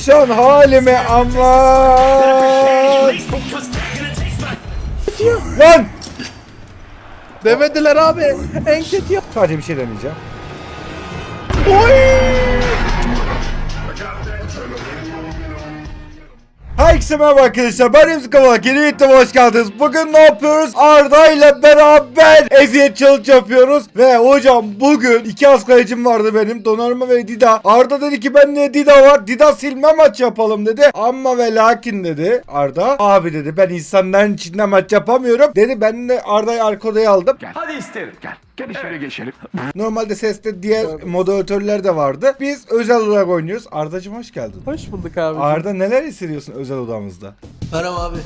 Perişan halime aman. Lan! Demediler abi. En kötü yap. Sadece bir şey deneyeceğim. Herkese merhaba arkadaşlar ben Remzi Kavala yeni videoma hoş geldiniz. Bugün ne yapıyoruz? Arda ile beraber eziyet challenge yapıyoruz. Ve hocam bugün iki az kalecim vardı benim Donarma ve Dida. Arda dedi ki ben de Dida var. Dida silme maç yapalım dedi. Ama ve lakin dedi Arda. Abi dedi ben insanların içinde maç yapamıyorum. Dedi ben de Arda'yı arka odaya aldım. Gel. Hadi isterim. Gel. Gel şöyle geçelim. Normalde seste diğer moderatörler de vardı. Biz özel olarak oynuyoruz. Ardacığım hoş geldin. Hoş bulduk abi. Arda neler hissediyorsun özel odamızda? Merhaba abi.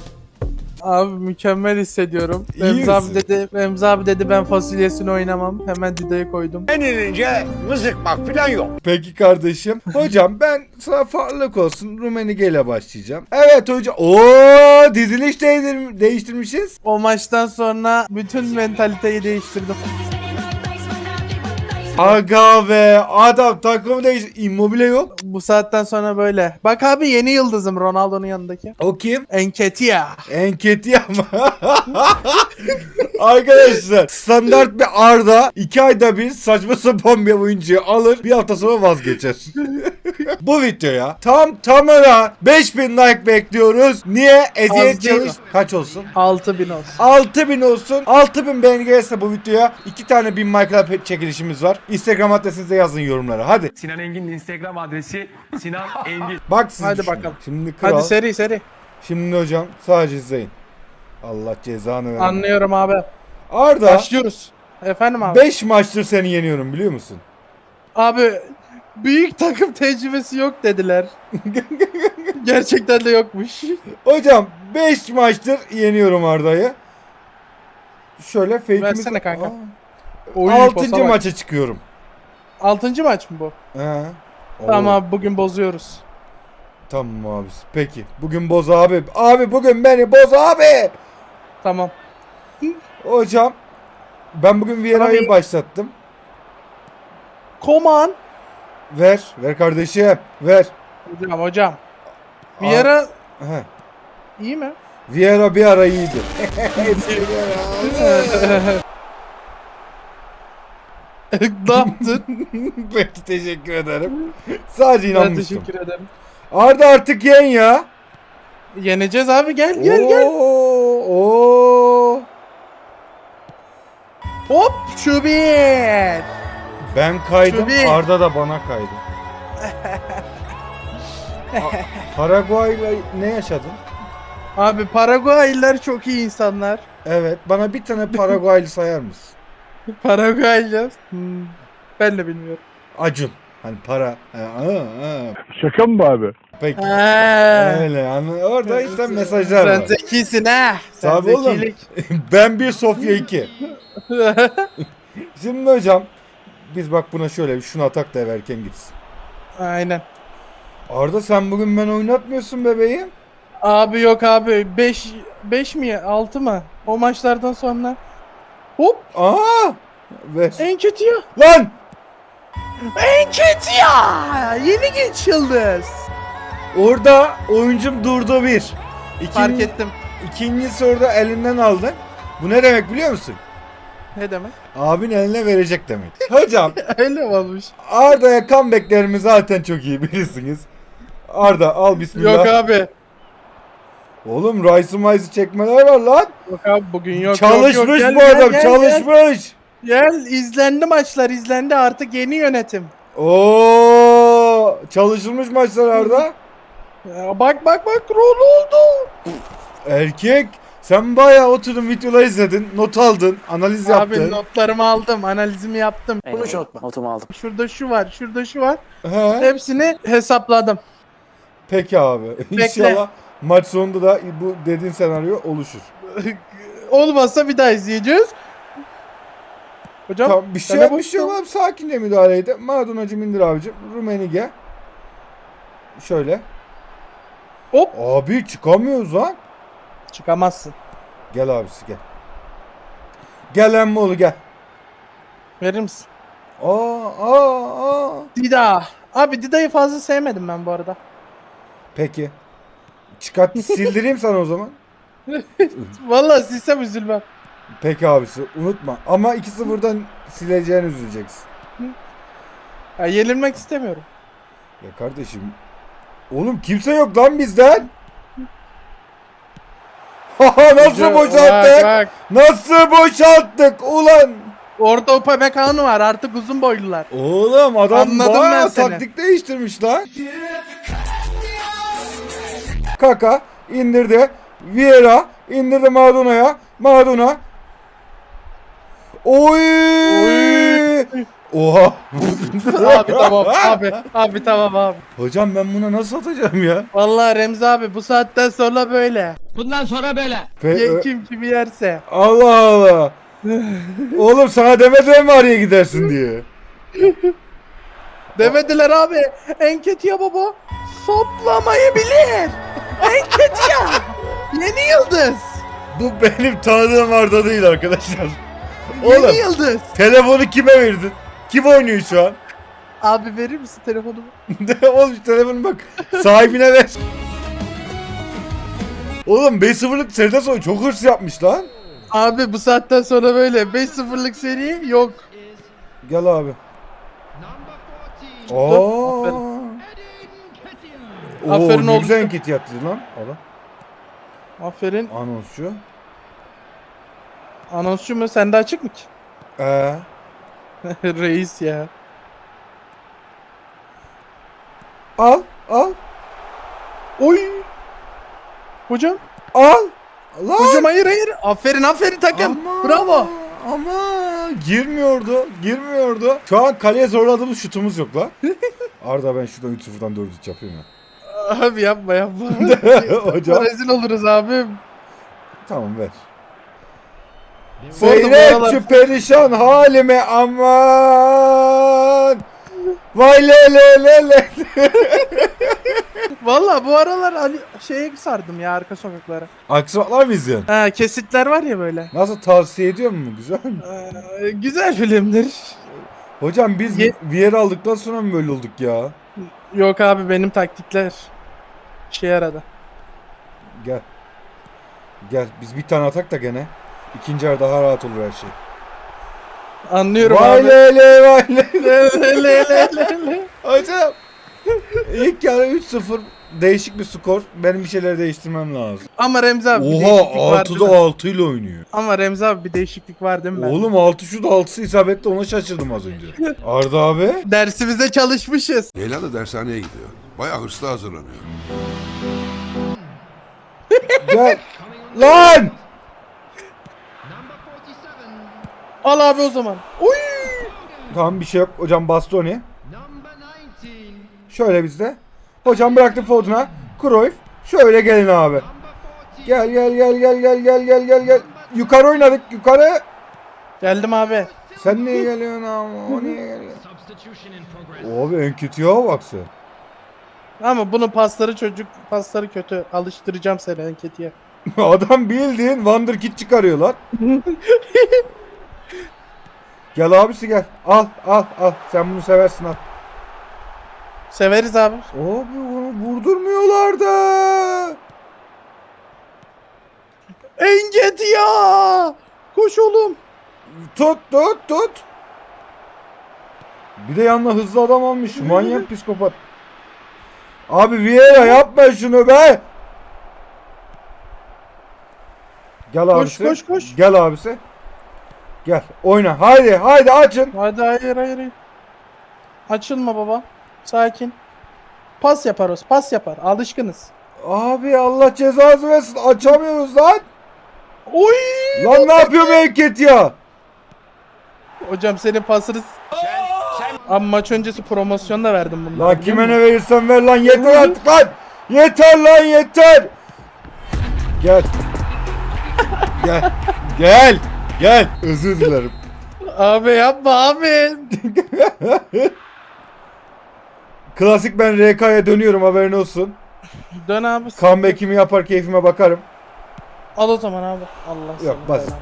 Abi mükemmel hissediyorum. İyi Remzi abi dedi, Remzi abi dedi ben fasulyesini oynamam. Hemen Dida'yı koydum. Enilince mızıkmak falan yok. Peki kardeşim. Hocam ben sana farklılık olsun Rumenige ile başlayacağım. Evet hocam. Oo diziliş değiştir- değiştirmişiz. O maçtan sonra bütün mentaliteyi değiştirdim. Aga be adam takımı değiş Immobile yok. Bu saatten sonra böyle. Bak abi yeni yıldızım Ronaldo'nun yanındaki. O kim? Enketia. Enketi ama. Arkadaşlar standart bir Arda iki ayda bir saçma sapan bir oyuncuyu alır bir hafta sonra vazgeçer. Bu videoya tam tamına 5000 like bekliyoruz. Niye? Eziyet Az değil challenge kaç olsun? 6000 olsun. 6000 olsun. 6000 beğeni gelirse bu videoya iki tane bin Minecraft çekilişimiz var. Instagram adresinize yazın yorumlara. Hadi. Sinan Engin'in Instagram adresi Sinan Engin. Bak siz Hadi düşünün. bakalım. Şimdi kral. Hadi seri seri. Şimdi hocam sadece izleyin. Allah cezanı versin. Anlıyorum abi. Arda Başlıyoruz. Efendim abi. 5 maçtır seni yeniyorum biliyor musun? Abi büyük takım tecrübesi yok dediler. Gerçekten de yokmuş. Hocam 5 maçtır yeniyorum Arda'yı. Şöyle fake'imiz... Versene kanka. Oy, Altıncı pasa bak. maça çıkıyorum. Altıncı maç mı bu? He. Tamam abi bugün bozuyoruz. Tamam abi. Peki. Bugün boz abi. Abi bugün beni boz abi. Tamam. Hocam ben bugün Vieira'yı Abi- başlattım. Koman. Ver. Ver kardeşim. Ver. Hocam hocam. Bir ara He. iyi mi? Vieira bir ara iyiydi. ne yaptın? Peki teşekkür ederim. Sadece ben inanmıştım. teşekkür ederim. Arda artık yen ya. Yeneceğiz abi gel gel gel. Oo, oo. Hop şu bir. Ben kaydım Şubi. Arda da bana kaydı. Paraguay'la ne yaşadın? Abi Paraguaylılar çok iyi insanlar. Evet bana bir tane Paraguaylı sayar mısın? Paraguaylı. Hmm, ben de bilmiyorum. Acun. Hani para. Ha. Şaka mı abi? Peki. Ha. Öyle anla- Orada işte mesajlar Sen var. zekisin ha. Sen Tabii oğlum. zekilik. ben bir Sofya 2. Şimdi hocam biz bak buna şöyle şunu atak da everken gitsin. Aynen. Arda sen bugün ben oynatmıyorsun bebeğim. Abi yok abi 5 5 mi 6 mı? O maçlardan sonra hop Aa! Ver. en kötü ya. Lan! En kötü ya. Yeni genç yıldız. Orada oyuncum durdu bir. İkinci, Fark ettim. ikinci soruda elinden aldın. Bu ne demek biliyor musun? Ne demek? Abin eline verecek demek. Hocam Öyle mi olmuş? Arda'ya comebacklerimi zaten çok iyi bilirsiniz. Arda al bismillah. Yok abi. Oğlum Rice'ı Mice'ı çekmeler var lan. Yok abi bugün yok. çalışmış yok, yok. Gel, bu gel, adam gel, çalışmış. Gel. Gel izlendi maçlar izlendi artık yeni yönetim. Oo, çalışılmış maçlar Arda. Ya bak bak bak rol oldu. Erkek sen bayağı oturdun videoları izledin, not aldın, analiz yaptın. Abi notlarımı aldım analizimi yaptım. Konuş unutma. Notumu aldım. Şurada şu var şurada şu var. He, Hepsini hesapladım. peki abi. İnşallah maç sonunda da bu dediğin senaryo oluşur. Olmazsa bir daha izleyeceğiz. Hocam Tamam bir şey sana yok bir şey yok abi sakince müdahale edin. Maradonacım indir abicim. Rumenige. Şöyle. Hop. Abi çıkamıyoruz lan. Çıkamazsın. Gel abisi gel. Gel emmoğlu gel. Verir misin? Aa aa aa. Dida. Abi Dida'yı fazla sevmedim ben bu arada. Peki. Çıkart sildireyim sana o zaman. Vallahi silsem üzülmem. Peki abisi unutma. Ama 2-0'dan sileceğini üzüleceksin. Ya yenilmek istemiyorum. Ya kardeşim. Oğlum kimse yok lan bizden. Nasıl Bak, boşalttık? bak. Nasıl boşalttık ulan? Orada Upamecano var artık uzun boylular. Oğlum adam Anladım bayağı ben seni. taktik değiştirmiş lan. Kaka indirdi. Vieira indirdi Maradona'ya. Maradona. Oy! Oha. abi tamam abi. Abi tamam abi. Hocam ben buna nasıl atacağım ya? Vallahi Remzi abi bu saatten sonra böyle. Bundan sonra böyle. Pe- Ye, kim kimi yerse. Allah Allah. Oğlum sana demedim mi araya gidersin diye. Demediler abi. Enketiya baba. Soplamayı bilir. Enketiya. Yeni yıldız. Bu benim tanıdığım Arda değil arkadaşlar. Yeni Oğlum yıldız. telefonu kime verdin? Kim oynuyor şu an? Abi verir misin telefonumu? Oğlum şu telefonu bak sahibine ver. Oğlum 5-0'lık seriden sonra çok hırs yapmış lan. Abi bu saatten sonra böyle 5-0'lık seri yok. Gel abi. Oo. Aferin. Aferin oldu. güzel enketi yaptı lan. Adam. Aferin. Anonsçu. Anonsçu mu? Sende açık mı ki? Ee, Reis ya. al, al, Oy. Hocam. al. Lan. Hocam hayır hayır. Aferin aferin takım. Ama, Bravo. Ama girmiyordu. Girmiyordu. Şu an kaleye zorladığımız şutumuz yok lan. Arda ben şuradan 3-0'dan 4-3 yapayım ya. Abi yapma yapma. Hocam. Rezil oluruz abim. Tamam ver. Arada şu perişan halime aman. Vay le le le le. Valla bu aralar hani şeye sardım ya arka sokaklara. Aksaklar mı izliyorsun? Ha kesitler var ya böyle. Nasıl tavsiye ediyor mu? Güzel mi? Ee, güzel filmdir. Hocam biz Ye- Viera aldıktan sonra mı böyle olduk ya? Yok abi benim taktikler şey yaradı. Gel. Gel biz bir tane atak da gene. İkinci yarı daha rahat olur her şey. Anlıyorum Vay abi. le le vay le. Le, le, le, le, le, le. Hocam. İlk yarı 3-0 değişik bir skor. Benim bir şeyler değiştirmem lazım. Ama Remzi abi bir Oha değişiklik var değil 6'da mi? 6 ile oynuyor. Ama Remzi abi bir değişiklik var değil mi? ben? Oğlum 6 şut 6'sı isabetli ona şaşırdım az önce. Arda abi. Dersimize çalışmışız. Leyla da dershaneye gidiyor. Bayağı hırslı hazırlanıyor. Gel. Lan. Al abi o zaman. Uy! Tamam bir şey yok. Hocam Bastoni. Şöyle bizde. Hocam bıraktım Foden'a. Cruyff. Şöyle gelin abi. Gel gel gel gel gel gel gel gel gel. Yukarı oynadık yukarı. Geldim abi. Sen niye geliyorsun ama o niye geliyor? Abi en kötüye bak sen. Ama bunun pasları çocuk pasları kötü. Alıştıracağım seni Enketi'ye. Adam bildiğin Wonderkid çıkarıyor lan. gel abisi gel. Al al al. Sen bunu seversin al. Severiz abi. Abi onu vurdurmuyorlar da. Enketiya! Koş oğlum. Tut tut tut. Bir de yanına hızlı adam almış. Manyak psikopat. Abi Vieira yapma şunu be. Gel Koş, abisi. koş, koş. Gel abisi. Gel oyna. Haydi haydi açın. Hadi hayır hayır hayır. Açılma baba. Sakin. Pas yaparız. Pas yapar. Alışkınız. Abi Allah cezası versin. Açamıyoruz lan. Oy! Lan ne yapıyor Menket ya? Hocam senin pasını... Ama maç öncesi promosyon da verdim bunlara. Lan kime ne verirsen ver lan yeter artık lan. Yeter lan yeter. Gel. Gel. Gel. Gel. Özür dilerim. Abi yapma abi. Klasik ben RK'ya dönüyorum haberin olsun. Dön abi. Comeback'imi yapar keyfime bakarım. Al o zaman abi. Allah Yok, seni bas. belanı.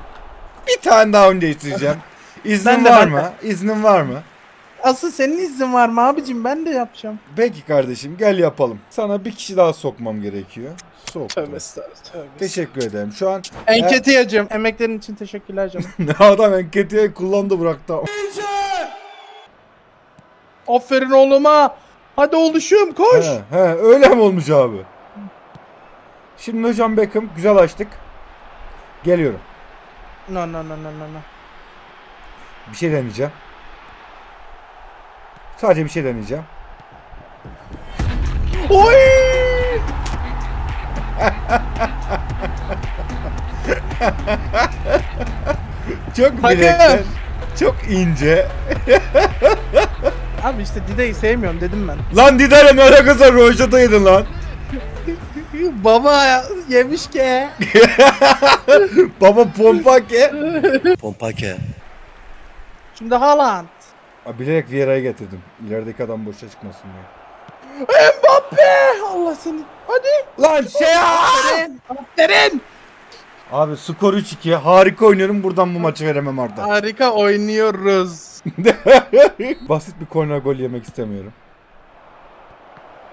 Bir tane daha önce isteyeceğim. İznin Ben de, var ben mı? İznin var mı? Asıl senin izin var mı abicim? Ben de yapacağım. Peki kardeşim gel yapalım. Sana bir kişi daha sokmam gerekiyor. Sok. Tövbe estağfurullah. Tövbe. Teşekkür ederim. Şu an Enketiyacım. Emeklerin için teşekkürler canım. ne adam enketiye kullandı bıraktı. Aferin oğluma. Hadi oluşum koş. He, he, öyle mi olmuş abi? Şimdi hocam Beckham güzel açtık. Geliyorum. No no no no no no. Bir şey deneyeceğim. Sadece bir şey deneyeceğim. Oy! Çok bilekten, çok ince. Abi işte Dide'yi sevmiyorum dedim ben. Lan Didere ne alakası var? Rojata yedin lan. Baba yemiş ki. Baba pompake. Pompake. Şimdi Haaland. Abi bilerek Vieira'yı getirdim. İlerideki adam boşa çıkmasın diye. Mbappe! Allah seni. Hadi. Lan şey Aferin. Aferin. Abi skor 3-2. Harika oynuyorum. Buradan bu maçı veremem Arda. Harika oynuyoruz. Basit bir korner gol yemek istemiyorum.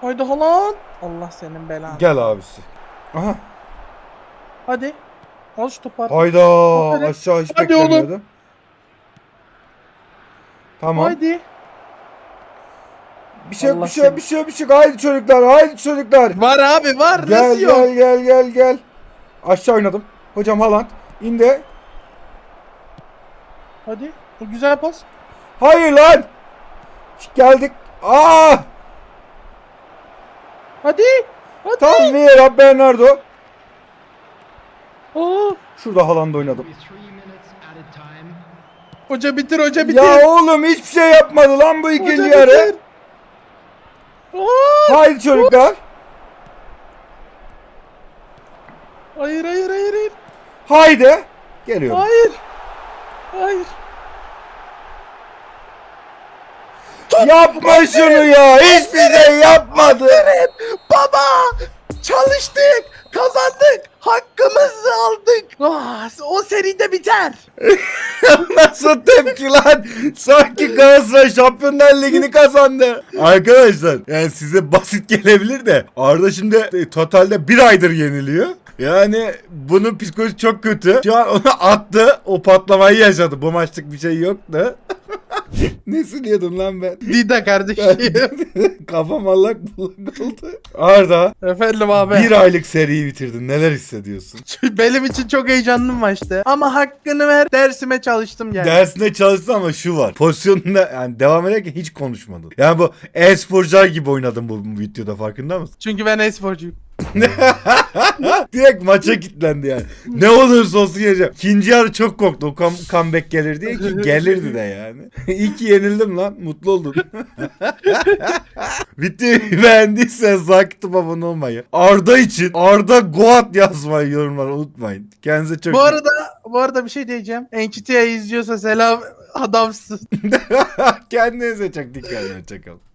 Haydi Haaland. Allah senin belanı. Gel abisi. Aha. Hadi. Al şu topu. artık. Hayda. Aferin. Aşağı hiç Hadi oğlum. beklemiyordum. Tamam. Haydi. Bir şey yok, Allah bir şey yok, seni- bir şey yok, bir şey yok. Haydi çocuklar, haydi çocuklar. Var abi var. Gel Nasıl yok? gel gel gel gel. Aşağı oynadım. Hocam Haaland indi. Hadi. O güzel pas. Hayır lan. Geldik. Aa! Hadi. Hadi. Tam Vieira Bernardo. Aa. Şurada Haaland oynadım. Hoca bitir hoca bitir. Ya oğlum hiçbir şey yapmadı lan bu ikinci Hoca yarı. Aa. Haydi çocuklar. Hayır hayır hayır hayır. Haydi. Geliyorum. Hayır. Hayır. Yapma şunu ya. Hiçbir şey yapmadı. Baba çalıştık kazandık hakkımızı aldık. Ah, o seride biter. Nasıl tepki lan? Sanki Galatasaray Şampiyonlar Ligi'ni kazandı. Arkadaşlar yani size basit gelebilir de Arda şimdi e, totalde bir aydır yeniliyor. Yani bunun psikolojisi çok kötü. Şu an onu attı. O patlamayı yaşadı. Bu maçlık bir şey yoktu. ne siliyordum lan ben? Dida kardeşim. Kafam allak bullak oldu. Arda Efendim abi. bir aylık seriyi bitirdin. Neler hissediyorsun? Benim için çok heyecanlı maçtı. Ama hakkını ver. Dersime çalıştım yani. Dersinde çalıştın ama şu var. Pozisyonunda yani devam ederken hiç konuşmadın. Yani bu e-sporcular gibi oynadın bu bu videoda farkında mısın? Çünkü ben esporcuyum. Direkt maça kilitlendi yani. Ne olursa olsun yeneceğim. İkinci yarı çok korktu. O come- comeback gelir diye ki gelirdi de yani. İyi ki yenildim lan. Mutlu oldum. Videoyu beğendiyseniz like abone olmayı. Arda için Arda Goat yazmayı yorumlara unutmayın. Kendinize çok Bu arada bu arada bir şey diyeceğim. Enkitiye izliyorsa selam adamsın. Kendinize çok dikkat edin. Hoşçakalın.